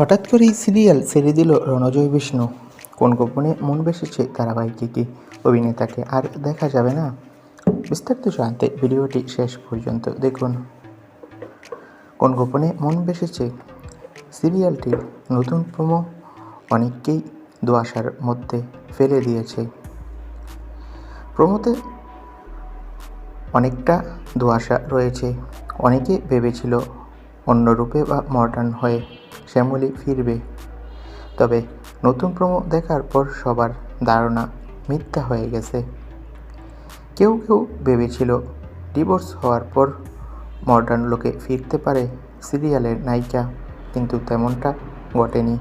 হঠাৎ করেই সিরিয়াল ছেড়ে দিল রণজয় বিষ্ণু। কোন গোপনে মন বেসেছে ধারাবাহিকে কি অভিনেতাকে? আর দেখা যাবে না? বিস্তারিত জানতে ভিডিওটি শেষ পর্যন্ত দেখুন। কোন গোপনে মন বেসেছে? সিরিয়ালটির নতুন প্রোমো অনেককেই দোয়াশার মধ্যে ফেলে দিয়েছে। প্রোমোতে অনেকটা দোয়াশা রয়েছে। অনেকে ভেবেছিল অন্য রূপে বা মডার্ন হয়ে শ্যামলী ফিরবে। তবে নতুন প্রোমো দেখার পর সবার ধারণা মিথ্যা হয়ে গেছে। কেউ কেউ ভেবেছিল ডিভোর্স হওয়ার পর মডার্ন লোকে ফিরতে পারে সিরিয়ালের নায়িকা, কিন্তু তেমনটা ঘটেনি।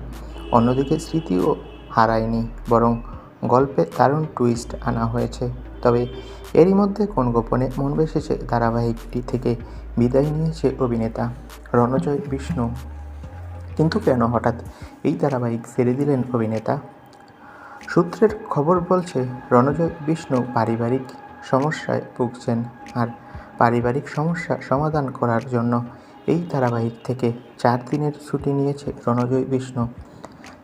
অন্যদিকে স্মৃতিও হারায়নি, বরং গল্পে দারুণ টুইস্ট আনা হয়েছে। তবে এরই মধ্যে কোন গোপনে মন বেসেছে ধারাবাহিকটি থেকে বিদায় নিয়েছে অভিনেতা রণজয় বিষ্ণু। কিন্তু কেন হঠাৎ এই ধারাবাহিক ছেড়ে দিলেন অভিনেতা? সূত্রের খবর বলছে, রণজয় বিষ্ণু পারিবারিক সমস্যায় ভুগছেন আর পারিবারিক সমস্যা সমাধান করার জন্য এই ধারাবাহিক থেকে চার দিনের ছুটি নিয়েছে রণজয় বিষ্ণু।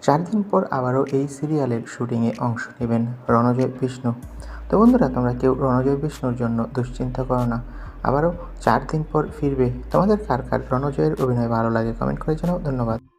চার দিন পর আবারও এই সিরিয়ালের শুটিংয়ে অংশ নেবেন রণজয় বিষ্ণু। তো বন্ধুরা, তোমরা কেউ রণজয় বিষ্ণুর জন্য দুশ্চিন্তা করো না। আবারও চার দিন পর ফিরবে। তোমাদের কার কার রণজয়ের অভিনয় ভালো লাগে কমেন্ট করে জানাও। ধন্যবাদ।